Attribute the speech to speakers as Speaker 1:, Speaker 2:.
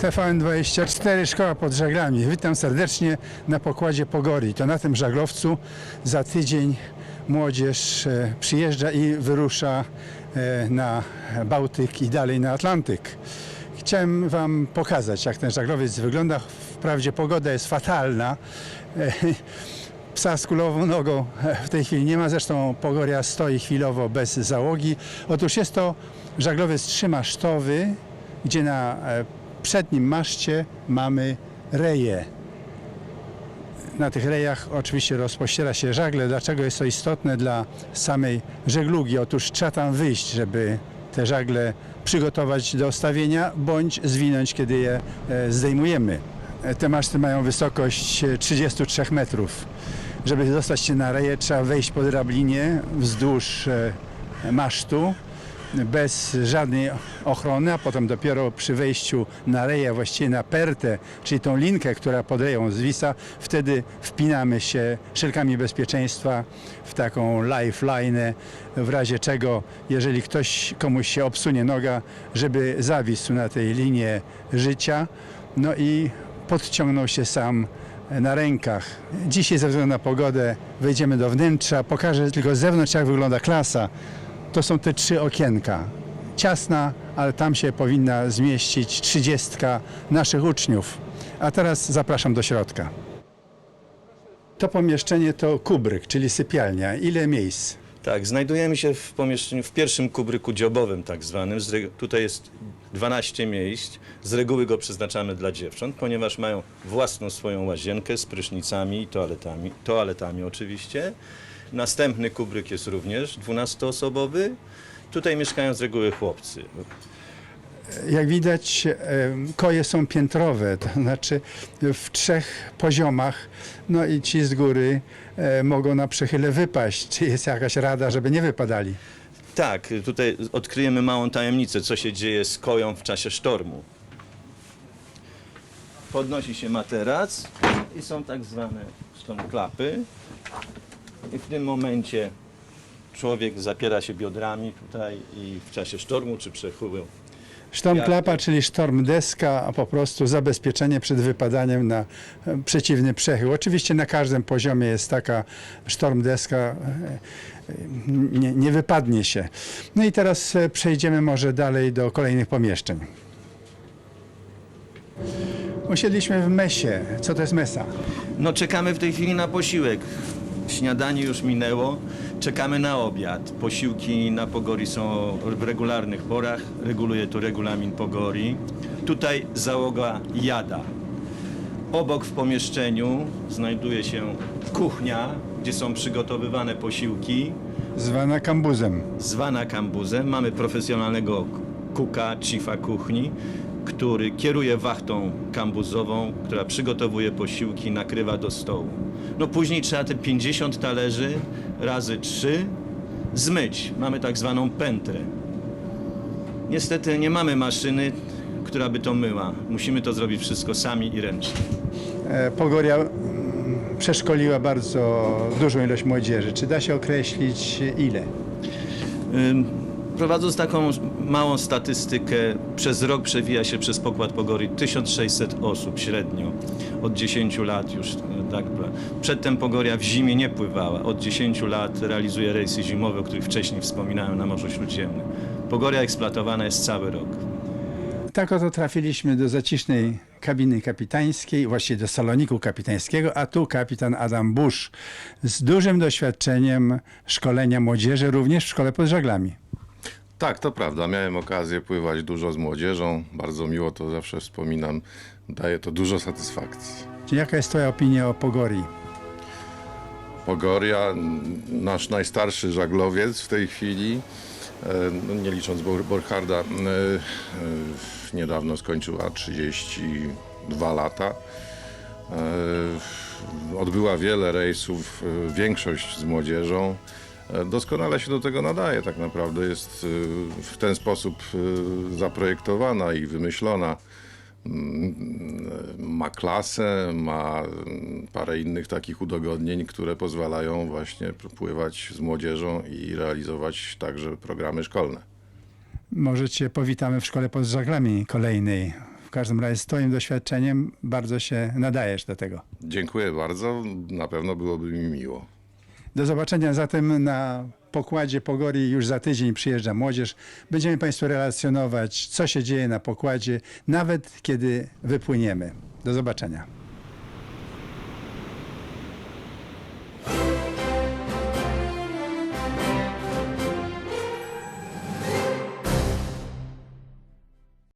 Speaker 1: TVN24 Szkoła pod Żaglami. Witam serdecznie na pokładzie Pogori. To na tym żaglowcu za tydzień młodzież e, przyjeżdża i wyrusza e, na Bałtyk i dalej na Atlantyk. Chciałem Wam pokazać, jak ten żaglowiec wygląda. Wprawdzie pogoda jest fatalna. Psa z kulową nogą w tej chwili nie ma, zresztą Pogoria stoi chwilowo bez załogi. Otóż jest to żaglowiec trzymasztowy, gdzie na e, przednim maszcie mamy reje. Na tych rejach oczywiście rozpościera się żagle. Dlaczego jest to istotne dla samej żeglugi? Otóż trzeba tam wyjść, żeby te żagle przygotować do stawienia bądź zwinąć, kiedy je e, zdejmujemy. E, Te maszty mają wysokość e, 33 metrów. Żeby dostać się na reje, trzeba wejść po drablinie wzdłuż e, masztu bez żadnej ochrony, a potem dopiero przy wejściu na reję, właściwie na pertę, czyli tą linkę, która pod reją zwisa, wtedy wpinamy się szelkami bezpieczeństwa w taką lifeline, w razie czego, jeżeli ktoś, komuś się obsunie noga, żeby zawisł na tej linie życia, no i podciągnął się sam na rękach. Dzisiaj ze względu na pogodę wejdziemy do wnętrza, pokażę tylko z zewnątrz jak wygląda klasa. To są te trzy okienka. Ciasna, ale tam się powinna zmieścić trzydziestka naszych uczniów. A teraz zapraszam do środka. To pomieszczenie to kubryk, czyli sypialnia. Ile miejsc?
Speaker 2: Tak, znajdujemy się w pomieszczeniu, w pierwszym kubryku dziobowym tak zwanym. Tutaj jest 12 miejsc. Z reguły go przeznaczamy dla dziewcząt, ponieważ mają własną swoją łazienkę z prysznicami i toaletami, toaletami oczywiście. Następny kubryk jest również 12-osobowy. Tutaj mieszkają z reguły chłopcy.
Speaker 1: Jak widać, koje są piętrowe, to znaczy w trzech poziomach. No i ci z góry mogą na przechyle wypaść. Czy jest jakaś rada, żeby nie wypadali?
Speaker 2: Tak, tutaj odkryjemy małą tajemnicę, co się dzieje z koją w czasie sztormu. Podnosi się materac i są tak zwane klapy. I w tym momencie człowiek zapiera się biodrami tutaj i w czasie sztormu czy przechływu
Speaker 1: Sztormklapa, czyli sztorm deska, a po prostu zabezpieczenie przed wypadaniem na e, przeciwny przechył. Oczywiście na każdym poziomie jest taka sztorm deska, e, e, nie, nie wypadnie się. No i teraz przejdziemy może dalej do kolejnych pomieszczeń. Usiedliśmy w mesie. Co to jest mesa?
Speaker 2: No czekamy w tej chwili na posiłek. Śniadanie już minęło. Czekamy na obiad. Posiłki na Pogori są w regularnych porach. Reguluje to regulamin Pogori. Tutaj załoga jada. Obok w pomieszczeniu znajduje się kuchnia, gdzie są przygotowywane posiłki.
Speaker 1: Zwana kambuzem.
Speaker 2: Zwana kambuzem. Mamy profesjonalnego kuka, chiefa kuchni, który kieruje wachtą kambuzową, która przygotowuje posiłki, nakrywa do stołu. No później trzeba te 50 talerzy razy 3 zmyć. Mamy tak zwaną pętę. Niestety nie mamy maszyny, która by to myła. Musimy to zrobić wszystko sami i ręcznie.
Speaker 1: E, Pogoria mm, przeszkoliła bardzo dużą ilość młodzieży. Czy da się określić ile?
Speaker 2: Prowadząc taką małą statystykę, przez rok przewija się przez pokład Pogori 1600 osób średnio. Od 10 lat już. Tak, przedtem Pogoria w zimie nie pływała. Od 10 lat realizuje rejsy zimowe, o których wcześniej wspominałem na Morzu Śródziemnym. Pogoria eksploatowana jest cały rok.
Speaker 1: Tak oto trafiliśmy do zacisznej kabiny kapitańskiej, właściwie do saloniku kapitańskiego, a tu kapitan Adam Busz z dużym doświadczeniem szkolenia młodzieży, również w szkole pod żaglami.
Speaker 3: Tak, to prawda. Miałem okazję pływać dużo z młodzieżą. Bardzo miło to zawsze wspominam. Daje to dużo satysfakcji.
Speaker 1: Jaka jest Twoja opinia o Pogorii?
Speaker 3: Pogoria, nasz najstarszy żaglowiec w tej chwili, e, no nie licząc Bor- Borcharda, e, e, niedawno skończyła 32 lata. Odbyła wiele rejsów, większość z młodzieżą. Doskonale się do tego nadaje, tak naprawdę jest e, w ten sposób e, zaprojektowana i wymyślona. mm, ma klasę, ma mm, parę innych takich udogodnień, które pozwalają właśnie pływać z młodzieżą i realizować także programy szkolne.
Speaker 1: Może cię powitamy w szkole pod żaglami kolejnej. W każdym razie z twoim doświadczeniem bardzo się nadajesz do tego.
Speaker 3: Dziękuję bardzo, na pewno byłoby mi miło.
Speaker 1: Do zobaczenia zatem na pokładzie Pogori. Już za tydzień przyjeżdża młodzież. Będziemy Państwu relacjonować, co się dzieje na pokładzie, nawet kiedy wypłyniemy. Do zobaczenia.